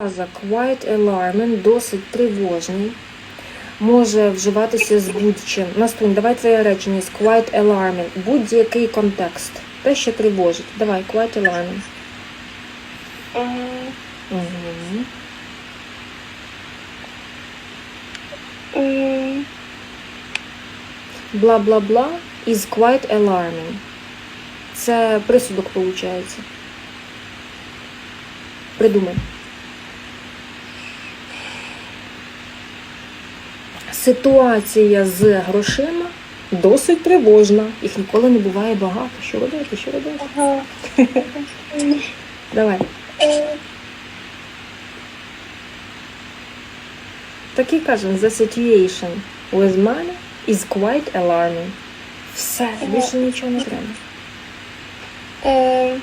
Фраза quite alarming, досить тривожний. Може вживатися з будь-чим. Настунь, давай твоє речення з quite alarming. Будь-який контекст. Те, що тривожить. Давай, quite alarming. М, Угу. м, Бла-бла-бла is quite alarming. Це присудок виходить. Придумай. Ситуація з грошима досить тривожна. Їх ніколи не буває багато. Що робити? Що робити? ага. Давай. Е, Так і кажемо, the situation with money is quite alarming. Все, більше нічого не треба. е,